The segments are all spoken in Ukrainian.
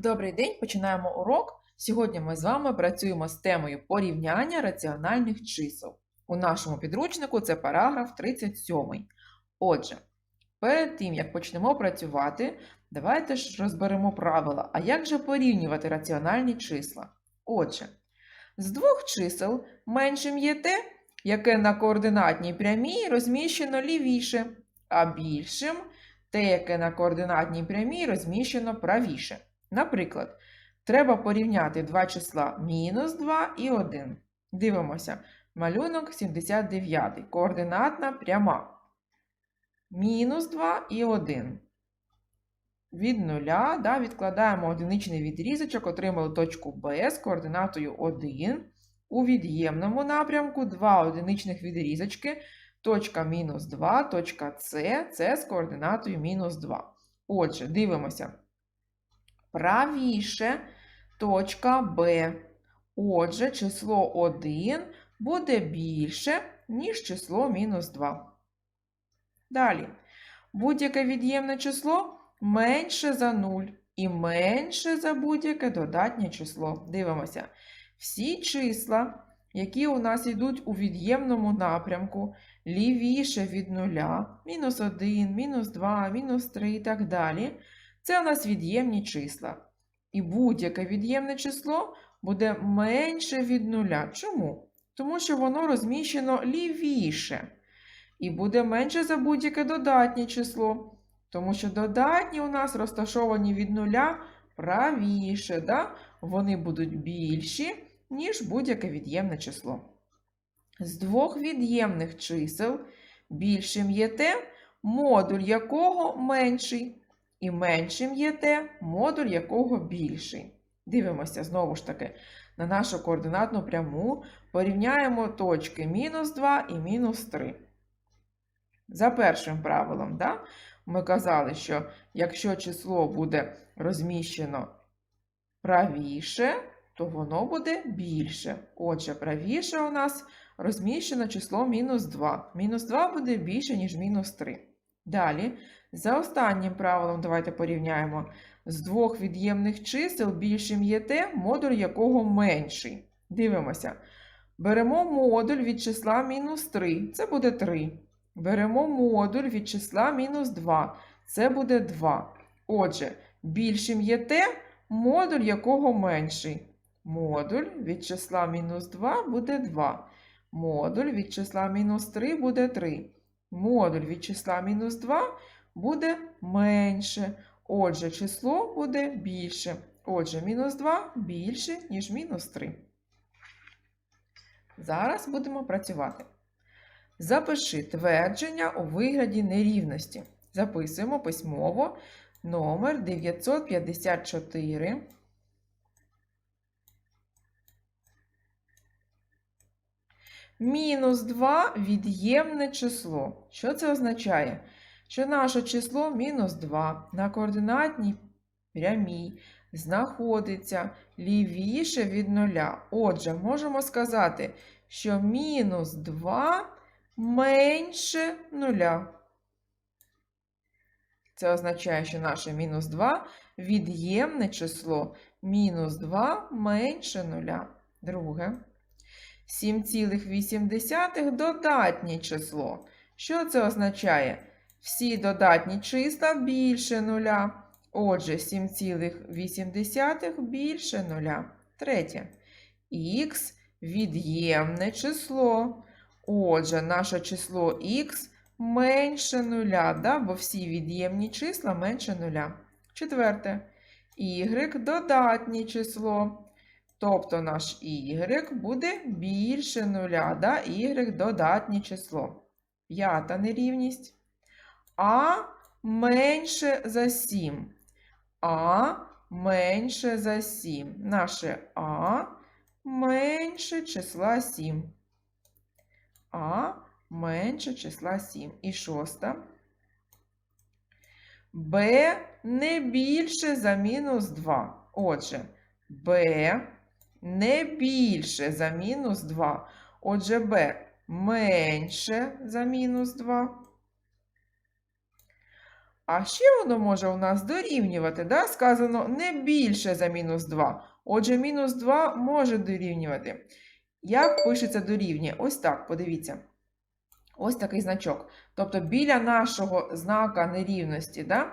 Добрий день, починаємо урок. Сьогодні ми з вами працюємо з темою порівняння раціональних чисел. У нашому підручнику це параграф 37. Отже, перед тим як почнемо працювати, давайте ж розберемо правила. А як же порівнювати раціональні числа? Отже, з двох чисел меншим є те, яке на координатній прямій розміщено лівіше, а більшим те, яке на координатній прямій розміщено правіше. Наприклад, треба порівняти два числа мінус 2 і 1. Дивимося. Малюнок 79. Координатна пряма. Мінус 2 і 1. Від нуля да, відкладаємо одиничний відрізочок, отримали точку Б з координатою 1. У від'ємному напрямку два одиничних відрізочки. Точка мінус 2, точка С, це з координатою мінус 2. Отже, дивимося. Правіше точка Б. Отже, число 1 буде більше, ніж число мінус 2. Далі. Будь-яке від'ємне число менше за 0 і менше за будь-яке додатнє число. Дивимося. Всі числа, які у нас йдуть у від'ємному напрямку, лівіше від нуля, мінус 1, мінус 2, мінус 3 і так далі, це у нас від'ємні числа. І будь-яке від'ємне число буде менше від нуля. Чому? Тому що воно розміщено лівіше. І буде менше за будь-яке додатнє число. Тому що додатні у нас розташовані від нуля правіше. Да? Вони будуть більші, ніж будь-яке від'ємне число. З двох від'ємних чисел більшим є те, модуль якого менший, і меншим є те, модуль якого більший. Дивимося знову ж таки на нашу координатну пряму, порівняємо точки мінус 2 і мінус 3. За першим правилом, да, ми казали, що якщо число буде розміщено правіше, то воно буде більше. Отже, правіше у нас розміщено число мінус 2. Мінус 2 буде більше, ніж мінус 3. Далі, за останнім правилом, давайте порівняємо. З двох від'ємних чисел більшим є те, модуль якого менший. Дивимося. Беремо модуль від числа мінус 3, це буде 3. Беремо модуль від числа мінус 2, це буде 2. Отже, більшим є те, модуль якого менший. Модуль від числа мінус 2 буде 2. Модуль від числа мінус 3 буде 3. Модуль від числа мінус 2 буде менше. Отже, число буде більше. Отже, мінус 2 більше, ніж мінус 3. Зараз будемо працювати. Запиши твердження у вигляді нерівності. Записуємо письмово номер 954. Мінус 2 від'ємне число. Що це означає? Що наше число мінус 2 на координатній прямій знаходиться лівіше від нуля. Отже, можемо сказати, що мінус 2 менше нуля. Це означає, що наше мінус 2 від'ємне число мінус 2 менше нуля. Друге. 7,8 додатнє число. Що це означає? Всі додатні числа більше нуля. Отже, 7,8 більше нуля. Третє. Х від'ємне число. Отже, наше число х менше нуля, да? бо всі від'ємні числа менше нуля. Четверте. Y додатнє число. Тобто наш y буде більше нуля, да? y додатнє число. П'ята нерівність. А менше за 7. А менше за 7. Наше А менше числа 7. А менше числа 7. І шоста. Б не більше за мінус 2. Отже, Б не більше за мінус 2. Отже, b менше за мінус 2. А ще воно може у нас дорівнювати. Да? Сказано не більше за мінус 2. Отже, мінус 2 може дорівнювати. Як пишеться дорівнює? Ось так, подивіться. Ось такий значок. Тобто біля нашого знака нерівності, да?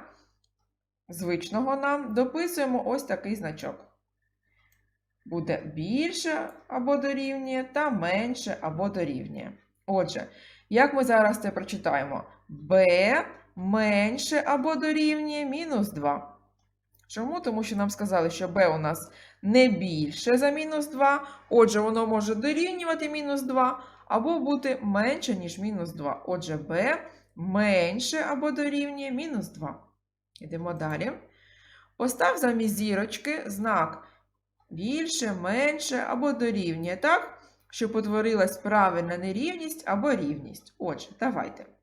звичного нам, дописуємо ось такий значок. Буде більше або дорівнює, та менше або дорівнює. Отже, як ми зараз це прочитаємо? b менше або дорівнює мінус 2. Чому? Тому що нам сказали, що b у нас не більше за мінус 2, отже, воно може дорівнювати мінус 2, або бути менше, ніж мінус 2. Отже, b менше або дорівнює мінус 2. Йдемо далі. Постав замість зірочки знак більше, менше або дорівнює, так? Щоб утворилась правильна нерівність або рівність. Отже, давайте.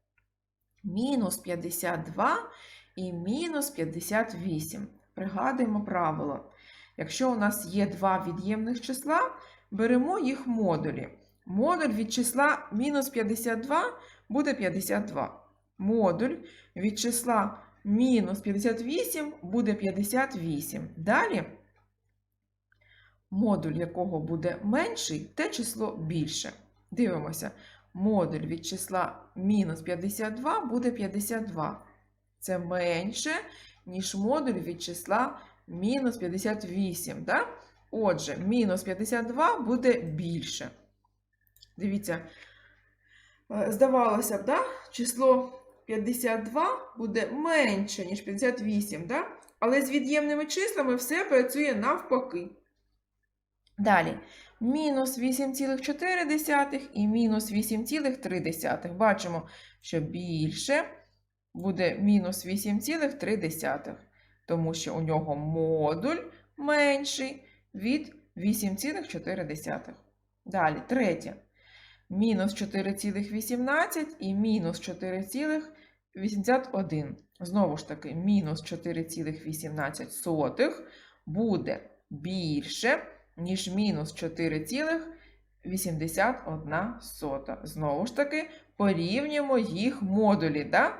Мінус 52 і мінус 58. Пригадуємо правило. Якщо у нас є два від'ємних числа, беремо їх модулі. Модуль від числа мінус 52 буде 52. Модуль від числа мінус 58 буде 58. Далі, модуль якого буде менший, те число більше. Дивимося. Модуль від числа мінус 52 буде 52. Це менше, ніж модуль від числа мінус 58. Да? Отже, мінус 52 буде більше. Дивіться, е, здавалося б, да? число 52 буде менше, ніж 58, да? але з від'ємними числами все працює навпаки. Далі, мінус 8,4 і мінус 8,3. Бачимо, що більше буде мінус 8,3, тому що у нього модуль менший від 8,4. Далі, третє. Мінус 4,18 і мінус 4,81. Знову ж таки, мінус 4,18 буде більше, ніж мінус 4,81. Знову ж таки, порівнюємо їх модулі. Да?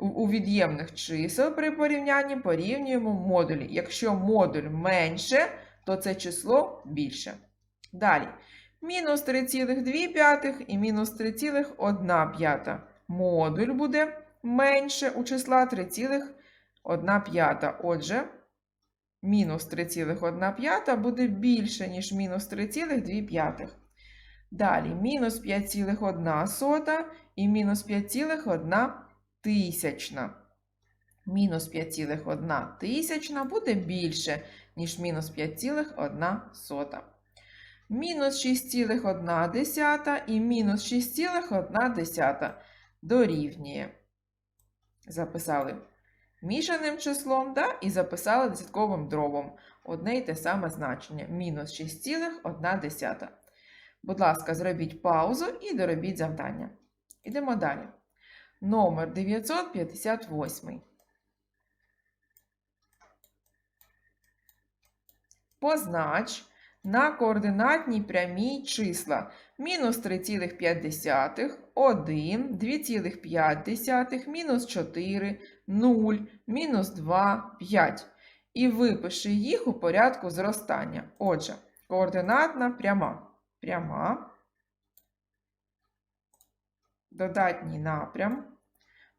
У, від'ємних чисел при порівнянні порівнюємо модулі. Якщо модуль менше, то це число більше. Далі. Мінус 3,2 і мінус 3,1. Модуль буде менше у числа 3,1. Отже, мінус 3,1 буде більше, ніж мінус 3,2. Далі, мінус 5,1 і мінус 5,1 тисячна. Мінус 5,1 тисячна буде більше, ніж мінус 5,1. Мінус 6,1 і мінус 6,1 дорівнює. Записали мішаним числом да, і записали десятковим дробом. Одне й те саме значення. Мінус 6,1. Будь ласка, зробіть паузу і доробіть завдання. Ідемо далі. Номер 958. Познач на координатній прямій числа мінус 3,5, 1, 2,5, мінус 4, 0, мінус 2, 5. І випиши їх у порядку зростання. Отже, координатна пряма. Пряма, додатній напрям,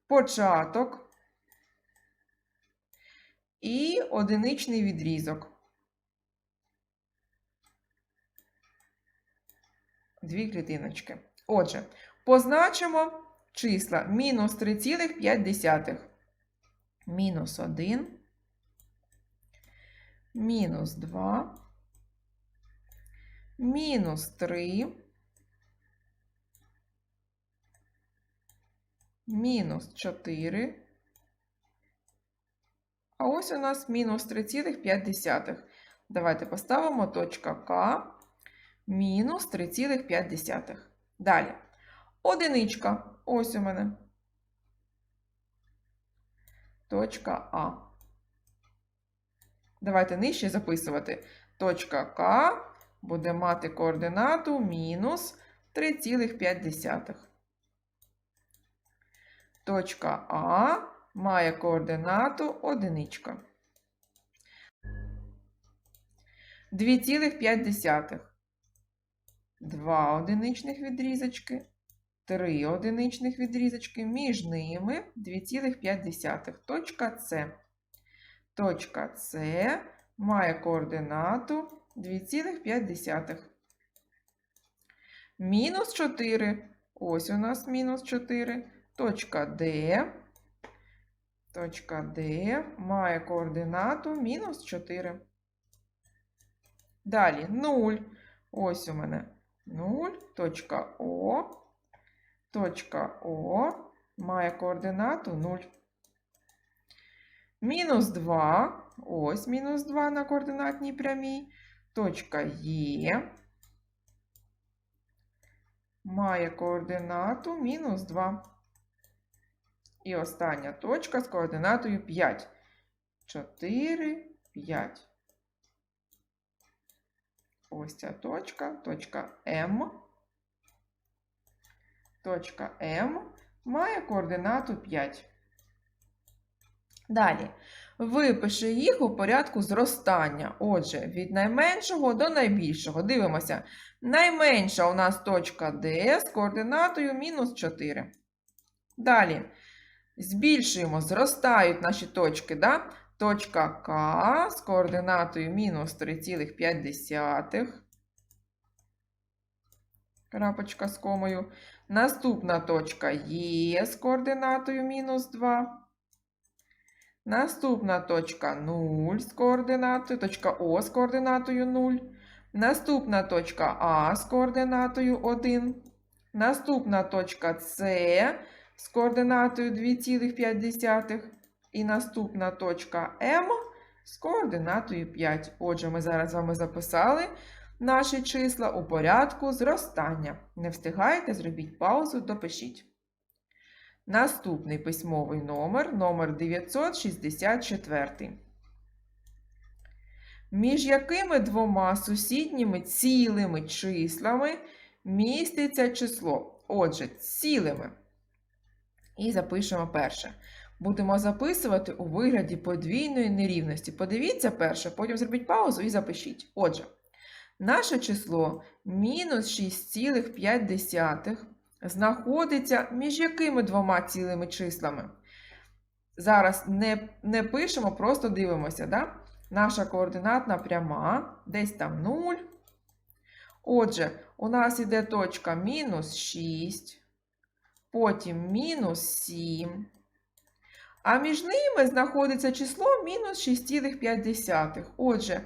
початок і одиничний відрізок. Дві клітиночки. Отже, позначимо числа мінус 3,5, мінус 1, мінус 2, мінус 3, мінус 4. А ось у нас мінус 3,5. Давайте поставимо точка К мінус 3,5. Далі. Одиничка. Ось у мене. Точка А. Давайте нижче записувати. Точка К буде мати координату мінус 3,5. Точка А має координату одиничка. 2,5. Два одиничних відрізочки, три одиничних відрізочки, між ними 2,5. Точка С. Точка С має координату 2,5. Мінус 4. Ось у нас мінус 4. Точка Д. Точка Д має координату мінус 4. Далі 0. Ось у мене 0. Точка О. Точка О має координату 0. Мінус 2. Ось мінус 2 на координатній прямій. Точка Є має координату мінус 2. І остання точка з координатою 5. 4, 5. Ось ця точка, точка М. Точка М має координату 5. Далі. Випиши їх у порядку зростання. Отже, від найменшого до найбільшого. Дивимося. Найменша у нас точка D з координатою мінус 4. Далі. Збільшуємо, зростають наші точки. Да? Точка К з координатою мінус 3,5. Крапочка з комою. Наступна точка Є з координатою мінус 2. Наступна точка 0 з координатою, точка О з координатою 0. Наступна точка А з координатою 1. Наступна точка С з координатою 2,5. І наступна точка М з координатою 5. Отже, ми зараз з вами записали наші числа у порядку зростання. Не встигаєте, зробіть паузу, допишіть. Наступний письмовий номер номер 964. Між якими двома сусідніми цілими числами міститься число? Отже, цілими. І запишемо перше. Будемо записувати у вигляді подвійної нерівності. Подивіться перше, потім зробіть паузу і запишіть. Отже, наше число мінус 6,5 знаходиться між якими двома цілими числами? Зараз не не пишемо, просто дивимося. Да? Наша координатна пряма, десь там 0. Отже, у нас іде точка мінус 6, потім мінус 7. А між ними знаходиться число мінус 6,5. Отже,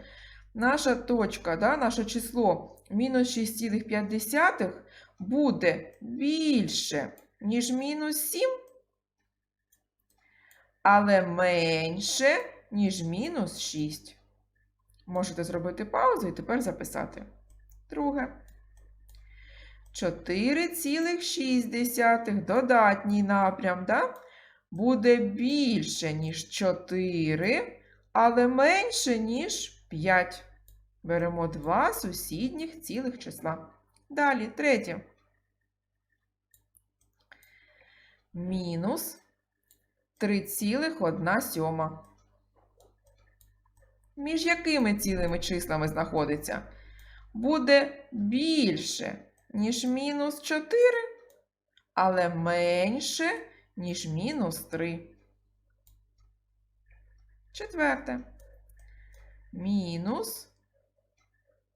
наша точка, да, наше число мінус 6,5 буде більше, ніж мінус 7, але менше, ніж мінус 6. Можете зробити паузу і тепер записати. Друге. 4,6 додатній напрям, да? Буде більше, ніж 4, але менше, ніж 5. Беремо два сусідніх цілих числа. Далі, третє. Мінус 3,1 сьома. Між якими цілими числами знаходиться? Буде більше, ніж мінус 4, але менше, ніж мінус 3. Четверте. Мінус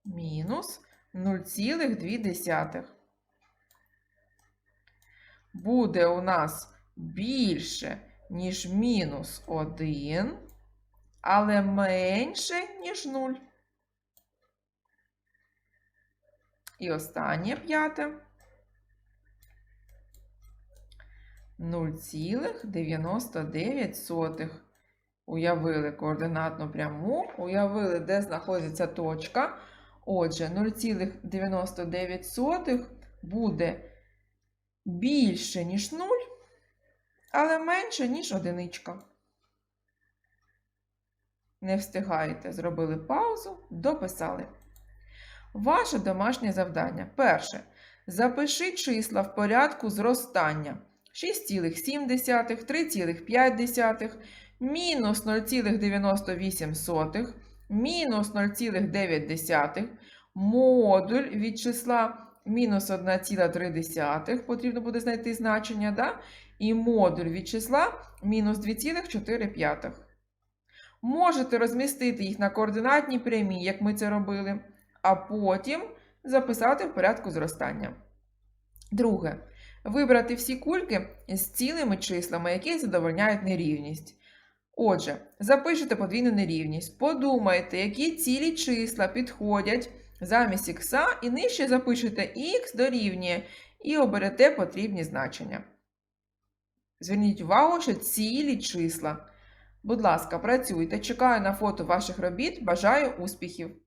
мінус 0,2. Буде у нас більше, ніж мінус 1, але менше, ніж 0. І останнє п'яте. 0,99. Уявили координатну пряму, уявили, де знаходиться точка. Отже, 0,99 буде більше, ніж 0, але менше, ніж одиничка. Не встигаєте, зробили паузу, дописали. Ваше домашнє завдання. Перше. Запиши числа в порядку зростання. 6,7, 3,5, мінус 0,98, мінус 0,9, модуль від числа мінус 1,3, потрібно буде знайти значення, да? і модуль від числа мінус 2,4. Можете розмістити їх на координатній прямій, як ми це робили, а потім записати в порядку зростання. Друге. Вибрати всі кульки з цілими числами, які задовольняють нерівність. Отже, запишете подвійну нерівність. Подумайте, які цілі числа підходять замість х, і нижче запишете х дорівнює і оберете потрібні значення. Зверніть увагу, що цілі числа. Будь ласка, працюйте. Чекаю на фото ваших робіт. Бажаю успіхів!